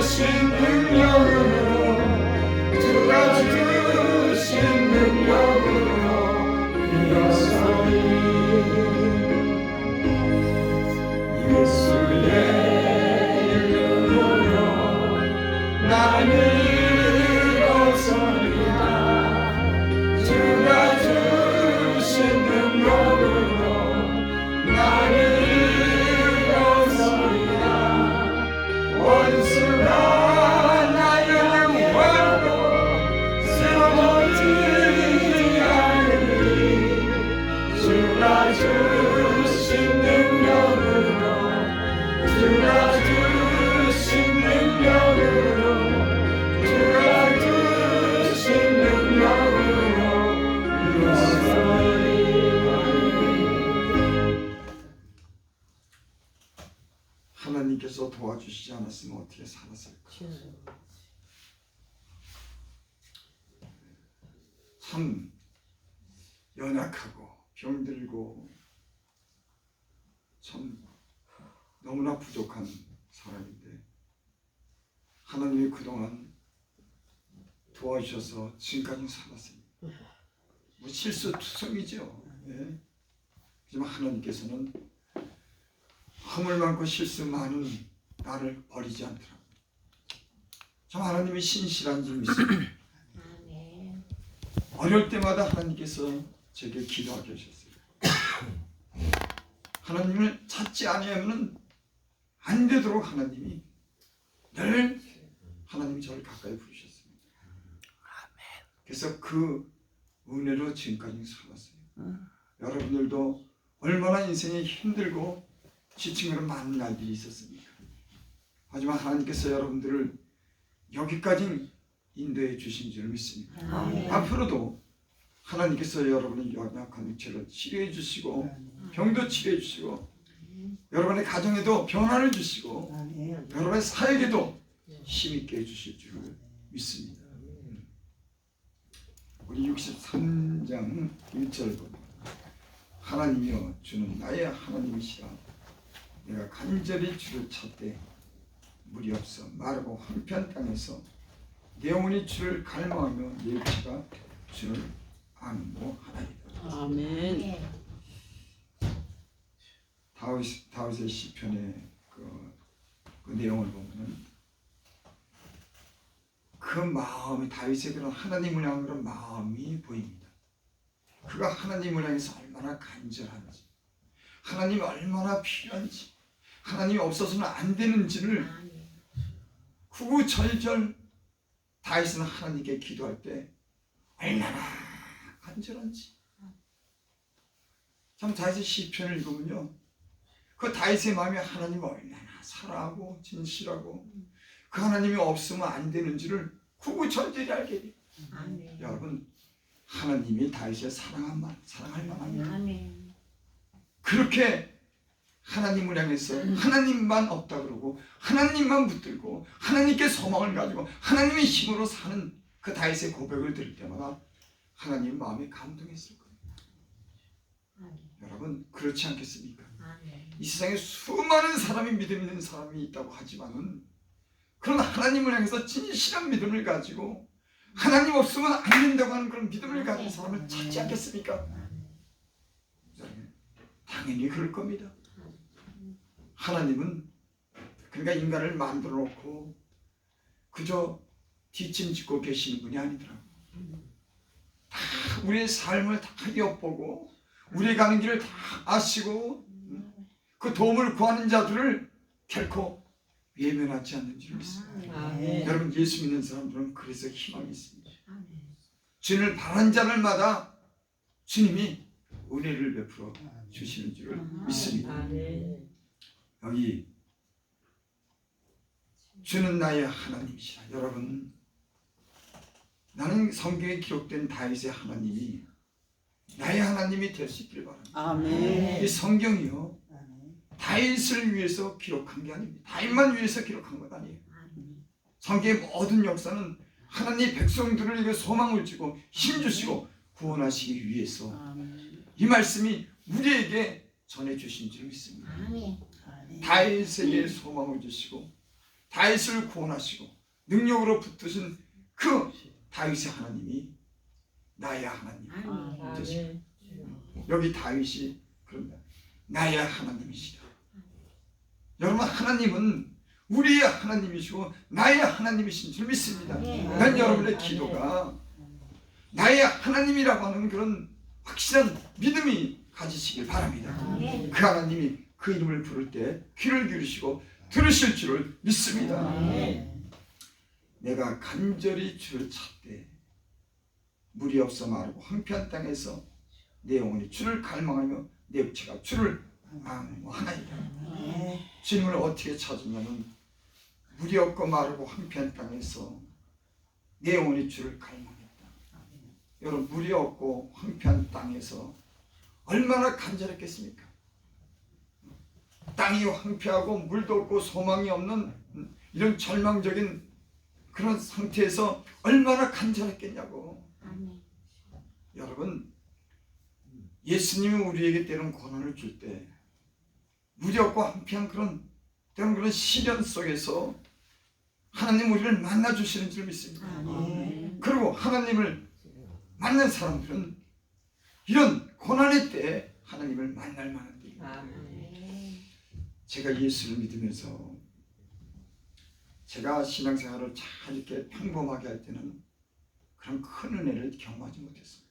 주신 능 않았으면 어떻게 살았을까? 참 연약하고 병들고 참 너무나 부족한 사람인데 하나님이 그동안 도와주셔서 지금까지 살았습니다. 뭐 실수투성이죠. 예. 하지만 하나님께서는 허물 많고 실수 많은 나를 버리지 않더라고요. 참 하나님이 신실한 줄 믿습니다. 아멘. 어려울 때마다 하나님께서 제게 기도하게 하셨어요. 하나님을 찾지 아니하면 안 되도록 하나님이 늘 하나님이 저를 가까이 부르셨습니다. 그래서 그 은혜로 지금까지 살았어요. 여러분들도 얼마나 인생이 힘들고 지친 그런 많은 날들이 있었습니까? 하지만 하나님께서 여러분들을 여기까지 인도해 주신 줄 믿습니다. 아멘. 앞으로도 하나님께서 여러분의 연약한 육체를 치료해 주시고 병도 치료해 주시고 여러분의 가정에도 변화를 주시고 여러분의 사역에도 힘있게 해주실 줄 믿습니다. 우리 63장 1절 보면 하나님이여 주는 나의 하나님이시라. 내가 간절히 주를 찾되 물이 없어 마르고 한편 땅에서 내 영혼이 주를 갈망하며 내 육체가 주를 안모하나이다. 아멘. 예. 다윗 다윗의 시편의 그, 그 내용을 보면은 그 마음이 다윗의 그런 하나님을 향한 그런 마음이 보입니다. 그가 하나님을 향해서 얼마나 간절한지, 하나님이 얼마나 필요한지, 하나님이 없어서는 안 되는지를. 구구절절 다윗은 하나님께 기도할 때 얼마나 간절한지 참 다윗의 시편을 읽으면요 그 다윗의 마음이 하나님 얼마나 사랑하고 진실하고 그 하나님이 없으면 안 되는지를 구구절절히 알게 돼요 아멘. 여러분 하나님이 다윗의 사랑한 만 사랑할 만합니다 아멘. 그렇게 하나님을 향해서 하나님만 없다 그러고 하나님만 붙들고 하나님께 소망을 가지고 하나님의 힘으로 사는 그 다윗의 고백을 들을 때마다 하나님 마음이 감동했을 거예요. 여러분 그렇지 않겠습니까? 이 세상에 수많은 사람이 믿음 있는 사람이 있다고 하지만은 그런 하나님을 향해서 진실한 믿음을 가지고 하나님 없으면 안 된다고 하는 그런 믿음을 가진 사람을 찾지 않겠습니까? 당연히 그럴 겁니다. 하나님은 그러니까 인간을 만들어 놓고 그저 뒷짐짓고 계시는 분이 아니더라고. 다 우리의 삶을 다 엿보고 우리 가는 길을 다 아시고 그 도움을 구하는 자들을 결코 외면하지 않는 줄 믿습니다. 아멘. 여러분 예수 믿는 사람들은 그래서 희망이 있습니다. 아멘. 주님을 바라는 자들마다 주님이 은혜를 베풀어 주시는 줄 믿습니다. 아멘. 여기 주는 나의 하나님이시라. 여러분 나는 성경에 기록된 다윗의 하나님이 나의 하나님이 될 수 있길 바랍니다. 아멘. 이 성경이요 다윗을 위해서 기록한 게 아닙니다. 다윗만 위해서 기록한 것 아니에요. 아멘. 성경의 모든 역사는 하나님 백성들을 위해 소망을 주고 힘 주시고 구원하시기 위해서 아멘. 이 말씀이 우리에게 전해 주신 줄 믿습니다. 아멘. 다윗에게 소망을 주시고 다윗을 구원하시고 능력으로 붙드신 그 다윗의 하나님이 나의 하나님. 아멘. 여기 다윗이 그런다. 나의 하나님이시다. 여러분 하나님은 우리의 하나님이시고 나의 하나님이신 줄 믿습니다. 난 여러분의 기도가 나의 하나님이라고 하는 그런 확실한 믿음이 가지시길 바랍니다. 그 하나님이 그 이름을 부를 때 귀를 기울이시고 들으실 줄을 믿습니다. 내가 간절히 주를 찾되 물이 없어 마르고 황폐한 땅에서 내 영혼이 주를 갈망하며 내 육체가 주를 악무하나이다. 주님을 어떻게 찾으냐면 물이 없고 마르고 황폐한 땅에서 내 영혼이 주를 갈망했다. 여러분 물이 없고 황폐한 땅에서 얼마나 간절했겠습니까? 땅이 황폐하고 물도 없고 소망이 없는 이런 절망적인 그런 상태에서 얼마나 간절했겠냐고. 아멘. 여러분 예수님이 우리에게 때론 고난을 줄때 없고 한피한 그런 때론 그런 시련 속에서 하나님 우리를 만나 주시는 줄 믿습니다. 아멘. 그리고 하나님을 만난 사람들은 이런 고난의 때에 하나님을 만날 만한 때 아멘. 제가 예수를 믿으면서 제가 신앙생활을 잘 이렇게 평범하게 할 때는 그런 큰 은혜를 경험하지 못했습니다.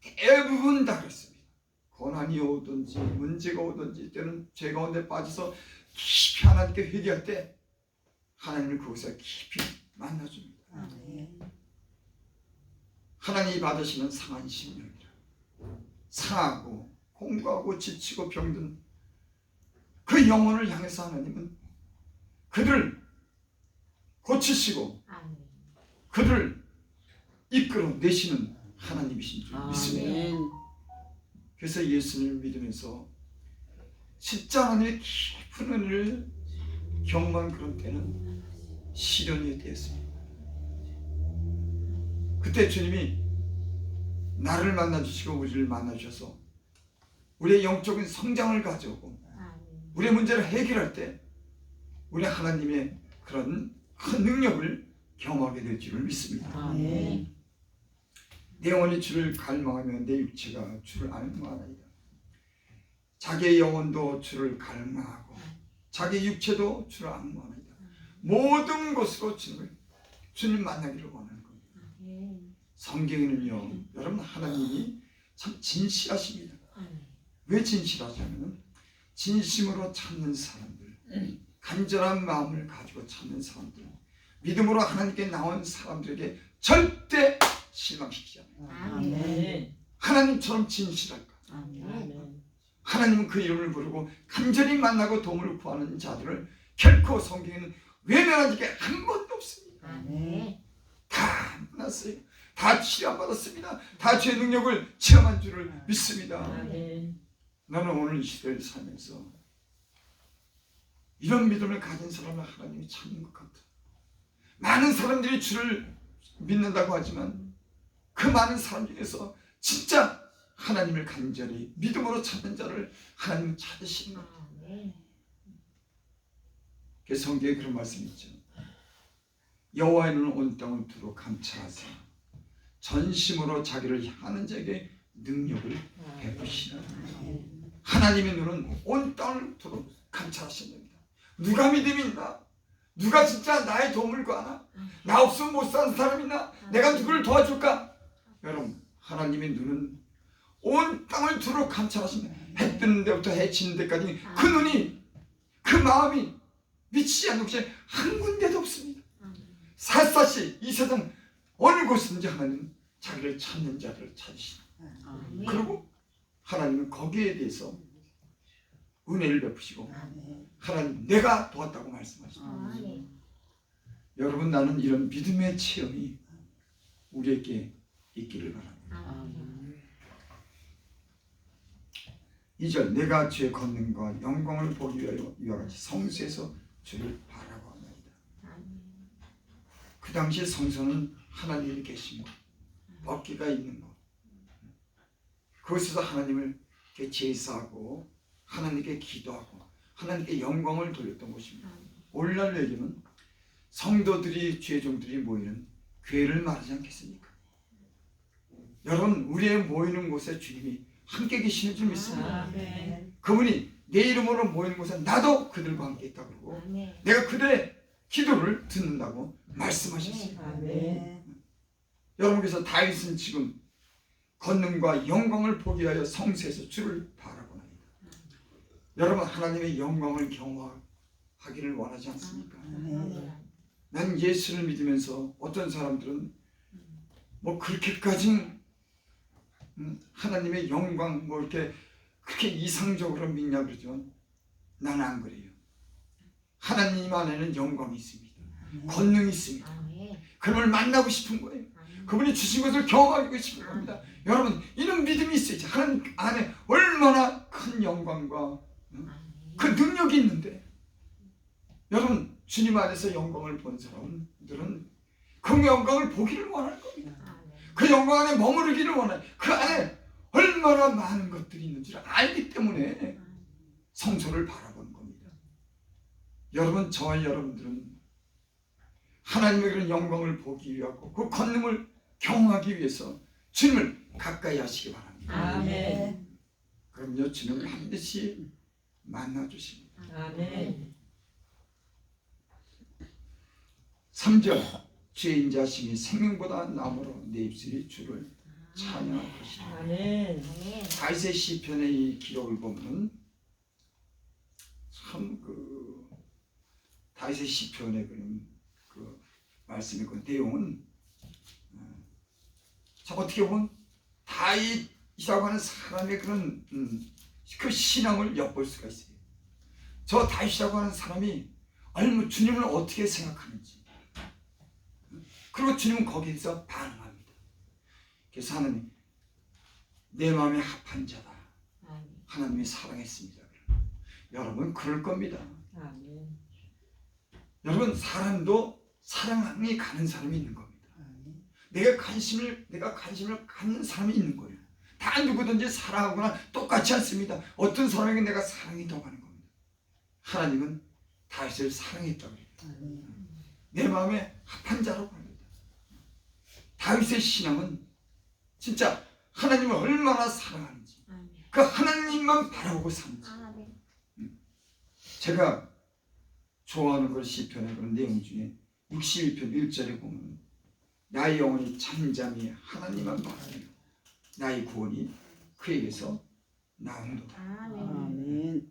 대부분 다 그랬습니다. 고난이 오든지 문제가 오든지 때는 죄 가운데 빠져서 깊이 하나님께 회개할 때 하나님을 그곳에 깊이 만나줍니다. 하나님이 받으시는 상한 심령이라 상하고 공고하고 지치고 병든 그 영혼을 향해서 하나님은 그들을 고치시고. 그들을 이끌어 내시는 하나님이신 줄 믿습니다. 그래서 예수님을 믿으면서 진짜 하나님의 깊은 은혜를 경험한 그런 때는 시련이 되었습니다. 그때 주님이 나를 만나 주시고 우리를 만나 주셔서 우리의 영적인 성장을 가져오고. 우리의 문제를 해결할 때 우리 하나님의 그런 큰 능력을 경험하게 될 줄을 믿습니다. 아멘. 내 영혼이 주를 갈망하며 내 육체가 주를 알망하나이다. 자기의 영혼도 주를 갈망하고 자기 육체도 주를 알망하나이다. 모든 것으로 주님을 주님 만나기를 원하는 겁니다. 성경에는요, 여러분 하나님이 참 진실하십니다. 아멘. 왜 진실하냐면 진심으로 찾는 사람들, 간절한 마음을 가지고 찾는 사람들, 믿음으로 하나님께 나온 사람들에게 절대 실망시키지 않아요. 아멘. 하나님처럼 진실할까? 아멘. 하나님은 그 이름을 부르고 간절히 만나고 도움을 구하는 자들을 결코 성경에는 외면한 적이 한 번도 없습니다. 아멘. 다 만났어요. 다 치료받았습니다. 다 죄 능력을 체험한 줄을 믿습니다. 아멘. 나는 오늘 이 시대를 살면서 이런 믿음을 가진 사람을 하나님이 찾는 것 같아. 많은 사람들이 주를 믿는다고 하지만 그 많은 사람 중에서 진짜 하나님을 간절히 믿음으로 찾는 자를 하나님 찾으시는 것. 그 성경에 그런 말씀이 있죠. 여호와의 눈은 온 땅을 두루 감찰하사 전심으로 자기를 향하는 자에게 능력을 베푸시라. 하나님의 눈은 온 땅을 두루 감찰하신답니다. 누가 믿음이 있나? 누가 진짜 나의 도움을 구하나? 나 없으면 못 사는 사람 있나? 내가 누구를 도와줄까? 여러분, 하나님의 눈은 온 땅을 두루 감찰하신다. 해 뜨는 데부터 해 지는 데까지 그 눈이, 그 마음이 미치지 않는 곳이 한 군데도 없습니다. 샅샅이 이 세상 어느 곳든지 하나님 자기를 찾는 자들을 찾으시다. 아멘. 그리고 하나님은 거기에 대해서 은혜를 베푸시고 하나님 내가 도왔다고 말씀하십니다. 아멘. 여러분 나는 이런 믿음의 체험이 우리에게 있기를 바랍니다. 아멘. 2절 내가 주의 권능과 영광을 보기 위하여 이와 같이 성수에서 주를 바라고 합니다. 그 당시 성소는 하나님이 계신 곳, 먹기가 있는 곳. 그곳에서 하나님을 제사하고 하나님께 기도하고 하나님께 영광을 돌렸던 곳입니다. 오늘날 얘기는 성도들이 죄종들이 모이는 교회를 말하지 않겠습니까? 여러분 우리의 모이는 곳에 주님이 함께 계시는 줄 믿습니다. 아멘. 그분이 내 이름으로 모이는 곳에 나도 그들과 함께 있다고 그러고 아멘. 내가 그들의 기도를 듣는다고 말씀하셨습니다. 아멘. 여러분께서 다윗은 지금 권능과 영광을 보기 위하여 성세에서 주를 바라보나이다. 여러분 하나님의 영광을 경험하기를 원하지 않습니까? 아멘. 난 예수를 믿으면서 어떤 사람들은 뭐 그렇게까지 음, 하나님의 영광 뭐 이렇게 그렇게 이상적으로 믿냐 그러죠. 나는 안 그래요. 하나님 안에는 영광이 있습니다. 권능이 있습니다. 아멘. 그분을 만나고 싶은 거예요. 그분이 주신 것을 경험하고 싶은 겁니다. 여러분 이런 믿음이 있어야지. 하나님 안에 얼마나 큰 영광과. 그 능력이 있는데 여러분 주님 안에서 영광을 본 사람들은 그 영광을 보기를 원할 겁니다. 그 영광 안에 머무르기를 원해. 그 안에 얼마나 많은 것들이 있는 줄 알기 때문에 성소를 바라보는 겁니다. 여러분 저와 여러분들은 하나님의 그런 영광을 보기 위하고 그 권능을 경험하기 위해서 주님을 가까이 하시기 바랍니다. 아멘. 그럼요 주님을 반드시 만나 주십니다. 아멘. 3절 주의 인자심이 생명보다 나무로 내 입술이 주를 찬양할 것이다. 아멘. 다윗의 시편의 이 기록을 보면 참그 다윗의 시편의 그런 그 말씀의 그 내용은 어, 참 어떻게 보면 다윗이라고 하는 사람의 그런 음, 그 신앙을 엿볼 수가 있어요. 저 다윗이라고 하는 사람이 얼마 주님을 어떻게 생각하는지 그리고 주님은 거기에서 반응합니다. 그래서 하나님 내 마음에 합한 자다. 하나님이 사랑했습니다. 여러분 그럴 겁니다. 아멘. 여러분 사람도 사랑이 가는 사람이 있는 겁니다. 내가 관심을 내가 관심을 갖는 사람이 있는 거예요. 다 누구든지 사랑하거나 똑같지 않습니다. 어떤 사람에게 내가 사랑이 더 가는 겁니다. 하나님은 다윗을 사랑했다고 해요. 내 마음에 합한 자라고 합니다. 다윗의 신앙은 진짜 하나님을 얼마나 사랑하는지. 그 하나님만 바라보고 사는지 아멘. 제가 좋아하는 걸 시편의 그런 내용 중에 61편 1절에 보면 나의 영혼이 잠잠히 하나님만 바라며 나의 구원이 그에게서 나온도다 아멘. 아멘.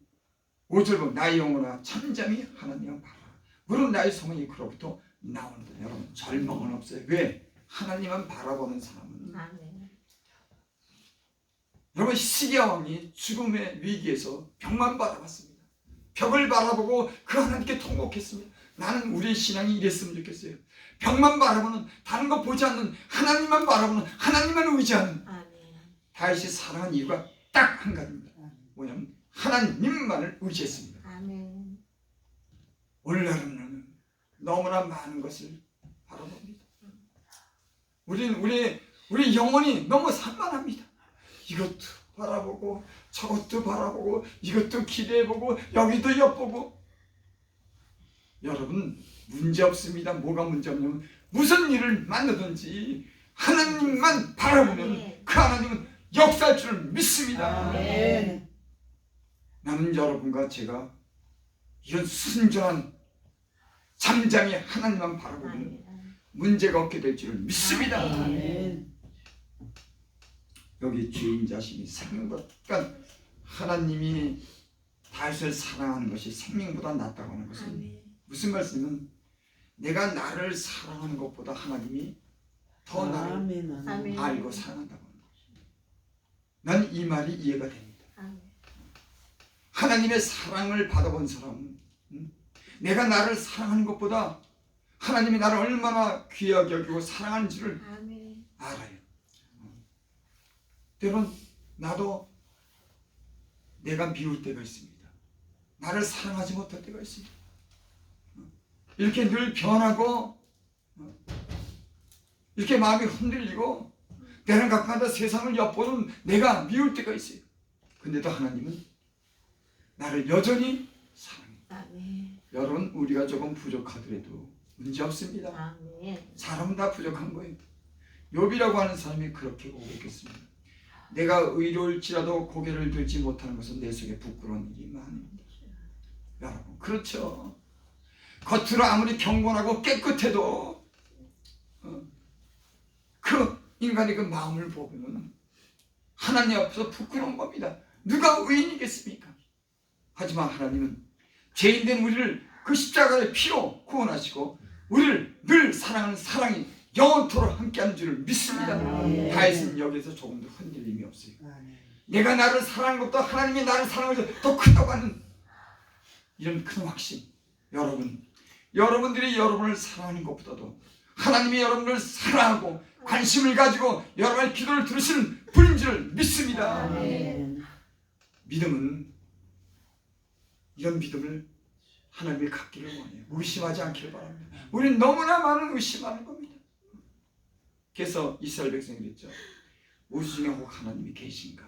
5절 보면 나의 영혼아 잠잠히 하나님만 바라라 물론 나의 소망이 그로부터 나온다 여러분 절망은 없어요 왜? 하나님만 바라보는 사람은 아멘. 여러분 시기야 왕이 죽음의 위기에서 벽만 바라봤습니다. 벽을 바라보고 그 하나님께 통곡했습니다. 나는 우리의 신앙이 이랬으면 좋겠어요. 벽만 바라보는 다른 거 보지 않는 하나님만 바라보는 하나님만 의지하는. 다윗이 사랑한 이유가 딱 한 가지입니다. 뭐냐면 하나님만을 의지했습니다. 아멘. 오늘날은 너무나 많은 것을 바라봅니다. 우리는 우리 우리 영혼이 너무 산만합니다. 이것도 바라보고 저것도 바라보고 이것도 기대해보고 여기도 엿보고 여러분 문제 없습니다. 뭐가 문제 없냐면 무슨 일을 만나든지 하나님만 바라보면 아멘. 그 하나님은 역사할 줄을 믿습니다. 아멘. 나는 여러분과 제가 이런 순전한 잠잠히 하나님만 바라보면. 문제가 없게 될 줄을 믿습니다. 아멘. 여기 주인 자신이 생명보다 그러니까 하나님이 다윗을 사랑하는 것이 생명보다 낫다고 하는 것은 아멘. 무슨 말씀이면 내가 나를 사랑하는 것보다 하나님이 더 나를 아멘. 아멘. 알고 사랑한다고. 난 이 말이 이해가 됩니다. 아멘. 하나님의 사랑을 받아본 사람은 음, 내가 나를 사랑하는 것보다 하나님이 나를 얼마나 귀하게 여기고 사랑하는지를 아멘. 알아요. 때론 나도 내가 미울 때가 있습니다. 나를 사랑하지 못할 때가 있습니다. 이렇게 늘 변하고 이렇게 마음이 흔들리고 때는 가끔가다 세상을 엿보는 내가 미울 때가 있어요. 근데도 하나님은 나를 여전히 아멘. 여러분 우리가 조금 부족하더라도 문제 없습니다. 아멘. 사람은 다 부족한 거예요. 욥이라고 하는 사람이 그렇게 고백했습니다. 내가 의로울지라도 고개를 들지 못하는 것은 내 속에 부끄러운 일이 많습니다. 여러분 그렇죠. 겉으로 아무리 경건하고 깨끗해도 어, 그 인간의 그 마음을 보면 하나님 앞에서 부끄러운 겁니다. 누가 의인이겠습니까? 하지만 하나님은 죄인된 우리를 그 십자가의 피로 구원하시고 우리를 늘 사랑하는 사랑이 영원토록 함께하는 줄을 믿습니다. 아멘. 다윗은 여기서 조금 더 흔들림이 없어요. 아멘. 내가 나를 사랑하는 것도 하나님이 나를 사랑해서 더 크다고 하는 이런 큰 확신. 여러분, 여러분들이 여러분을 사랑하는 것보다도 하나님이 여러분을 사랑하고 관심을 가지고 여러분의 기도를 들으시는 분인 줄 믿습니다. 아멘. 믿음은 이런 믿음을 하나님이 갖기를 원해요. 의심하지 않기를 바랍니다. 우리는 너무나 많은 의심하는 겁니다. 그래서 이스라엘 백성이 그랬죠. 우리 중에 혹 하나님이 계신가?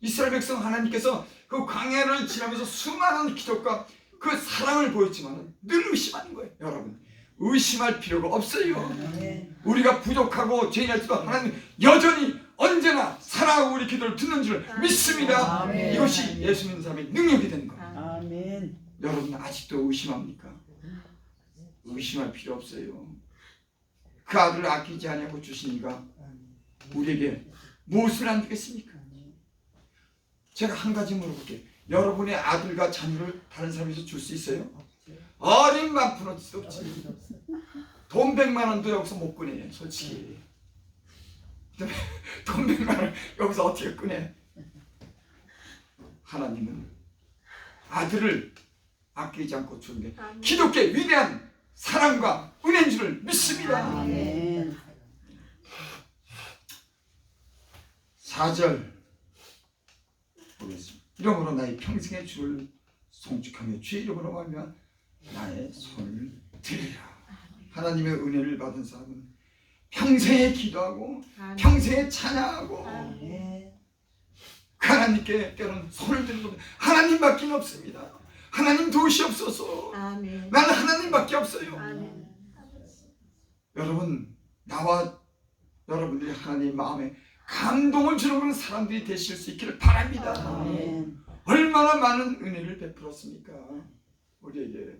이스라엘 백성 하나님께서 그 광야를 지나면서 수많은 기적과 그 사랑을 보였지만 늘 의심하는 거예요. 여러분 의심할 필요가 없어요. 아멘. 우리가 부족하고 죄인할지도 하나님 여전히 언제나 사랑하고 우리 기도를 듣는 줄 믿습니다. 아멘. 이것이 예수 믿는 사람의 능력이 되는 거예요. 아멘. 여러분 아직도 의심합니까? 의심할 필요 없어요. 그 아들을 아끼지 아니하고 주시니까 우리에게 무엇을 안 주겠습니까? 제가 한 가지 물어볼게요. 여러분의 아들과 자녀를 다른 사람에서 줄 수 있어요? 어림만 푸는 수 없지. 돈 백만 원도 여기서 못 꺼내, 솔직히. 돈 백만 원 여기서 어떻게 꺼내? 하나님은 아들을 아끼지 않고 주는데. 기독교의 위대한 사랑과 은혜인 줄을 믿습니다. 아멘. 4절 보겠습니다. 이러므로 나의 평생의 주를 송축하며 주의 이름으로 말면 나의 손을 들리라. 하나님의 은혜를 받은 사람은 평생에 기도하고 아멘. 평생에 찬양하고 아멘. 그 하나님께 때로는 손을 드는 겁니다. 하나님밖에 없습니다. 하나님 도우시옵소서. 아멘. 나는 하나님밖에 없어요. 아멘. 여러분 나와 여러분들이 하나님 마음에 감동을 주는 그런 사람들이 되실 수 있기를 바랍니다. 아멘. 얼마나 많은 은혜를 베풀었습니까? 우리에게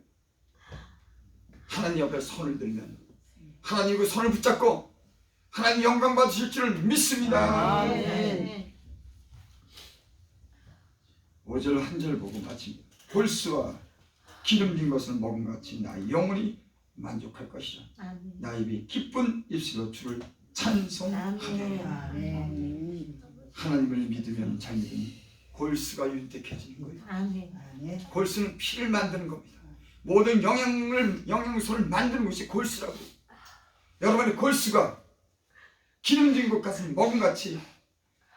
하나님 옆에 손을 들면 하나님 그 손을 붙잡고 하나님 영광 받으실 줄을 믿습니다. 아멘. 5절 한절 보고 마칩니다. 골수와 기름진 것을 먹은 같이 나의 영혼이 만족할 것이라. 아멘. 나의 입이 기쁜 입술로 주를 찬송하네. 아멘. 하나님을 믿으면 잘 믿으면 골수가 윤택해지는 거예요. 아멘. 아멘. 골수는 피를 만드는 겁니다. 모든 영양을 영양소를 만드는 것이 골수라고. 여러분의 골수가 기름진 것 같은 먹은 같이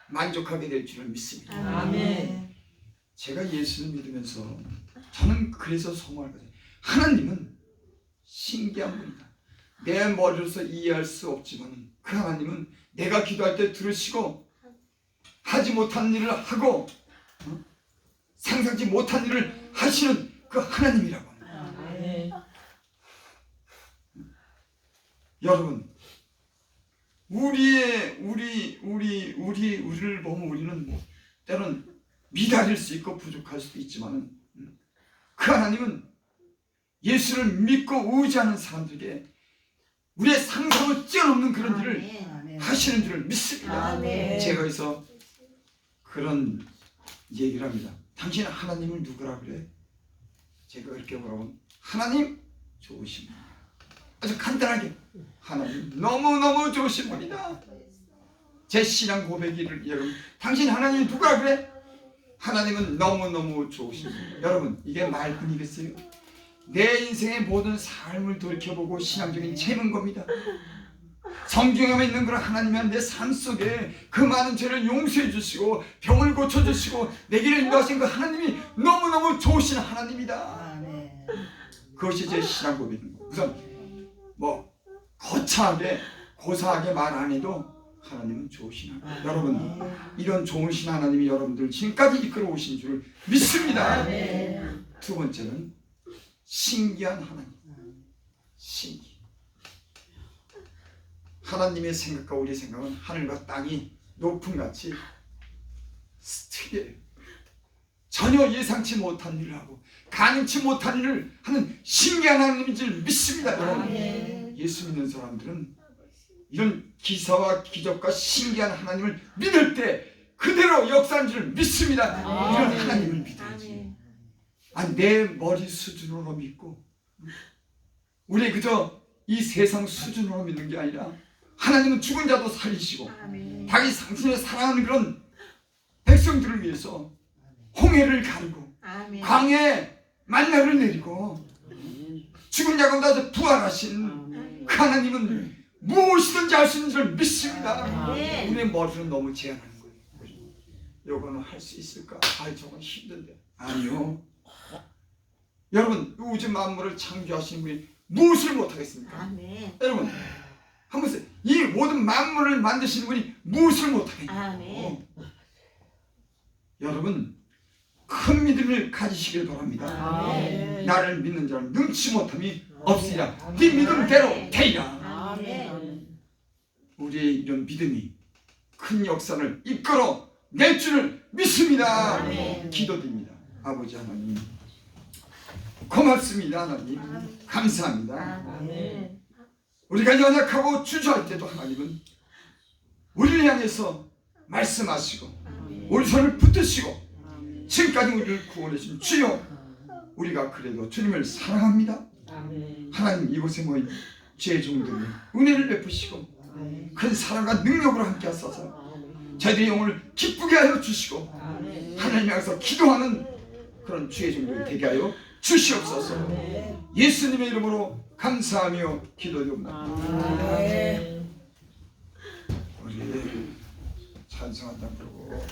만족하게 될 줄을 믿습니다. 아멘. 제가 예수를 믿으면서 저는 그래서 소망을 가져요. 하나님은 신기한 분이다. 내 머리로서 이해할 수 없지만 그 하나님은 내가 기도할 때 들으시고 하지 못한 일을 하고 어? 상상지 못한 일을 하시는 그 하나님이라고 합니다. 아멘. 여러분 우리의 우리 우리 우리 우리를 보면 우리는 뭐 때로는 미달일 수 있고 부족할 수도 있지만은 음, 그 하나님은 예수를 믿고 의지하는 사람들에게 우리의 상상을 뛰어넘는 그런 일을 아멘. 아멘. 하시는 줄을 믿습니다. 아멘. 제가 여기서 그런 얘기를 합니다. 당신 하나님을 누구라 그래? 제가 그렇게 물어보면 하나님 좋으신 분. 아주 간단하게 하나님 너무너무 좋으신 분이다. 제 신앙 고백이를 여러분 당신 하나님 누구라 그래? 하나님은 너무너무 좋으신 분. 여러분 이게 말뿐이겠어요? 내 인생의 모든 삶을 돌이켜보고 신앙적인 체험인 겁니다. 성경에 있는 그런 하나님은 내삶 속에 그 많은 죄를 용서해 주시고 병을 고쳐 주시고 내 길을 인도하신 그 하나님이 너무너무 좋으신 하나님이다. 그것이 제 신앙 고백입니다. 우선 뭐 거창하게 고사하게 말 안 해도 하나님은 좋으신 하나님. 여러분 이런 좋으신 하나님이 여러분들 지금까지 이끌어 오신 줄 믿습니다. 두 번째는 신기한 하나님. 신기. 하나님의 생각과 우리의 생각은 하늘과 땅이 높은 같이 스틸이에요. 전혀 예상치 못한 일을 하고 가능치 못한 일을 하는 신기한 하나님인 줄 믿습니다. 여러분. 아멘. 예수 믿는 사람들은 이런 기사와 기적과 신기한 하나님을 믿을 때 그대로 역사한 줄 믿습니다. 이런 아멘. 하나님을 믿어야지. 아멘. 아니 내 머리 수준으로 믿고 우리 그저 이 세상 수준으로 믿는 게 아니라 하나님은 죽은 자도 살리시고. 자기 당신을 사랑하는 그런 백성들을 위해서 홍해를 아멘. 광야에 만나를 내리고 죽은 자 가운데 부활하신 그 하나님은 무엇이든지 할 수 있는 줄 믿습니다. 우리의 머리는 너무 제한하는 거예요. 요거는 할 수 있을까? 아, 저건 힘든데. 아니요. 여러분, 우주 만물을 창조하신 분이 무엇을 못하겠습니까? 여러분, 한번 보세요. 이 모든 만물을 만드시는 분이 무엇을 못하겠냐? 아멘. 여러분, 큰 믿음을 가지시길 바랍니다. 아멘. 나를 믿는 자는 능치 못함이 없으리라. 네 믿음대로 되리라. 아멘. 우리의 이런 믿음이 큰 역사를 이끌어 낼 줄을 믿습니다. 아멘. 기도드립니다. 아버지 하나님 고맙습니다 하나님 감사합니다. 아멘. 우리가 연약하고 주저할 때도 하나님은 우리를 향해서 말씀하시고 우리 손을 붙드시고 지금까지 우리를 구원해 주신 주여 우리가 그래도 주님을 사랑합니다. 하나님 이곳에 모인 제 종들을 은혜를 베푸시고 큰 사랑과 능력으로 함께 하소서. 저희들의 영혼을 기쁘게 하여 주시고 하나님 향해서 기도하는 그런 주의 종들이 되게 하여 주시옵소서. 예수님의 이름으로 감사하며 기도드립니다. 우리 찬송한다 부르고